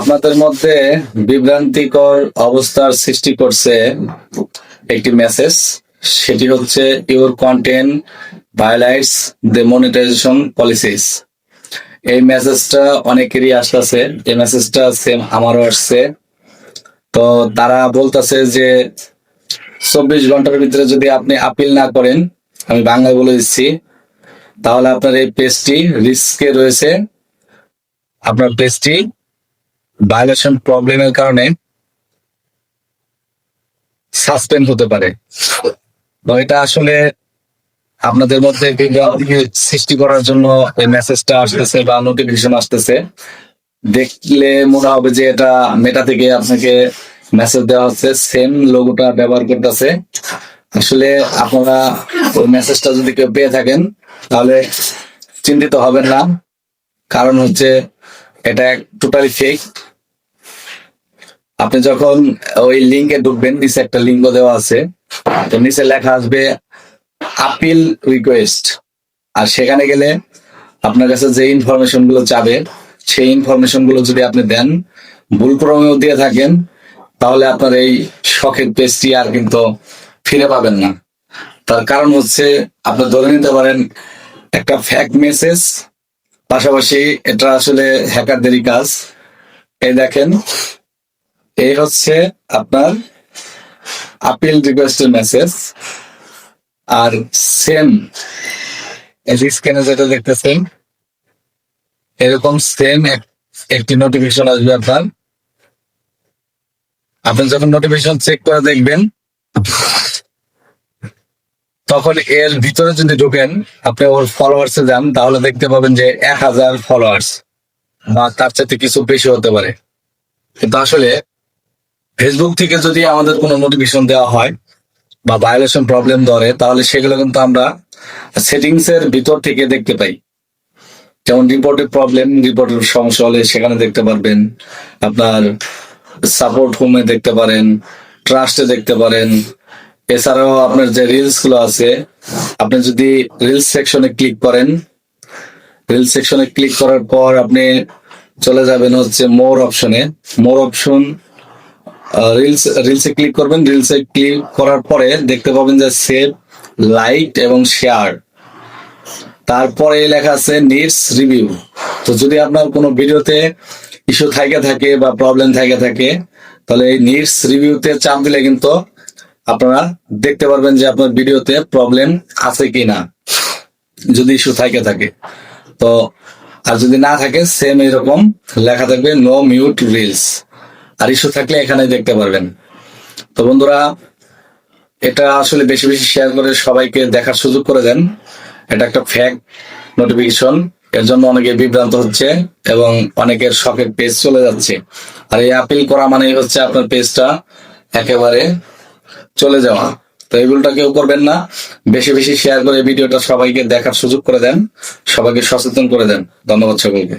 আপনাদের মধ্যে বিভ্রান্তিকর অবস্থার সৃষ্টি করছে একটি মেসেজ সেটি হচ্ছে your content violates the monetization policies এই মেসেজটা অনেকেরই আসতেছে। এই মেসেজটা সেম আমারও আসছে। তো তারা বলতেছে যে, চব্বিশ ঘণ্টার ভিতরে যদি আপনি আপিল না করেন, আমি বাংলায় বলে দিচ্ছি, তাহলে আপনার এই পেজটি রিস্কে রয়েছে। আপনার পেজটি ভায়োলেশন প্রবলেমের কারণে সাসপেন্ড হতে পারে। তো এটা আসলে আপনাদের মধ্যে সৃষ্টি করার জন্য এই মেসেজটা আসতেছে বা নোটিফিকেশন আসতেছে। দেখলে মনে হবে যে এটা মেটা থেকে আপনাকে মেসেজ দেওয়া হচ্ছে সেম লোগোটা ব্যবহার করতেছে। আসলে আপনারা ওই মেসেজটা যদি কেউ পেয়ে থাকেন, তাহলে চিন্তিত হবেন না। কারণ হচ্ছে এটা টোটালি ফেক আপনি যখন ওই লিঙ্কে ঢুকবেন, নিচে একটা লিঙ্ক দেওয়া আছে, তো নিচে লেখা আসবে আপিল রিকোয়েস্ট আর সেখানে গেলে আপনার কাছে যে ইনফরমেশনগুলো চাবে সেই ইনফরমেশনগুলো যদি আপনি দেন, ভুল ক্রমেও দিয়ে থাকেন, তাহলে আপনার এই শখের পেজটি আর কিন্তু ফিরে পাবেন না। তার কারণ হচ্ছে, আপনি ধরে নিতে পারেন, একটা ফ্যাক মেসেজ পাশাপাশি এটা আসলে হ্যাকারদেরই কাজ। এই দেখেন, এই হচ্ছে আপনার আপিল রিকোয়েস্টের মেসেজ আর সেম এই স্ক্যানে যেটা দেখতেছেন, এরকম সেম একটি নোটিফিকেশন আসবে আপনার। আপনি যখন নোটিফিকেশন চেক করে দেখবেন তখন এর ভিতরে যদি ঢোকেন, আপনি ওর ফলোয়ার্স এ যান, তাহলে দেখতে পাবেন যে এক হাজার ফলোয়ার্স বা তার চাইতে কিছু বেশি হতে পারে। কিন্তু আসলে ফেসবুক থেকে যদি আমাদের কোনো নোটিফিকেশন দেওয়া হয় বা ভায়োলেশন প্রবলেম ধরে, তাহলে সেগুলো কিন্তু আমরা সেটিংস এর ভিতর থেকে দেখতে পাই। যেমন রিপোর্টের প্রবলেম রিপোর্টের সমস্যা হলে সেখানে দেখতে পারবেন। আপনার সাপোর্ট হোমে দেখতে পারেন ট্রাস্টে দেখতে পারেন। এছাড়াও আপনার যে রিলসগুলো আছে, আপনি যদি রিলস সেকশনে ক্লিক করেন রিলস সেকশনে ক্লিক করার পর আপনি চলে যাবেন হচ্ছে মোর অপশনে মোর অপশন রিলস রিলসে ক্লিক করবেন। রিলসে ক্লিক করার পরে দেখতে পাবেন যে সেভ লাইক এবং শেয়ার তারপরে লেখা আছে নিডস রিভিউ তো যদি আপনার কোনো ভিডিওতে ইস্যু থাকে থাকে বা প্রবলেম থাকে থাকে, তাহলে এই নিডস রিভিউতে চাপ দিলে কিন্তু আপনারা দেখতে পারবেন যে আপনার ভিডিওতে প্রবলেম আছে কি না যদি ইস্যু থাকে থাকে। তো, আর যদি না থাকে সেম এরকম লেখা থাকবে নো মিউট রিলস আর ইস্যু থাকলে এখানে দেখতে পারবেন। তো বন্ধুরা, এটা আসলে বেশি বেশি শেয়ার করে সবাইকে দেখার সুযোগ করে দেন। এটা একটা ফ্যাক নোটিফিকেশন এর জন্য অনেকে বিভ্রান্ত হচ্ছে এবং অনেকের শখের পেজ চলে যাচ্ছে। আর এই আপিল করা মানেই হচ্ছে আপনার পেজটা একেবারে চলে যাওয়া। তো এগুলোটা কেউ করবেন না। বেশি বেশি শেয়ার করে ভিডিওটা সবাইকে দেখার সুযোগ করে দেন। সবাইকে সচেতন করে দেন। ধন্যবাদ সকলকে।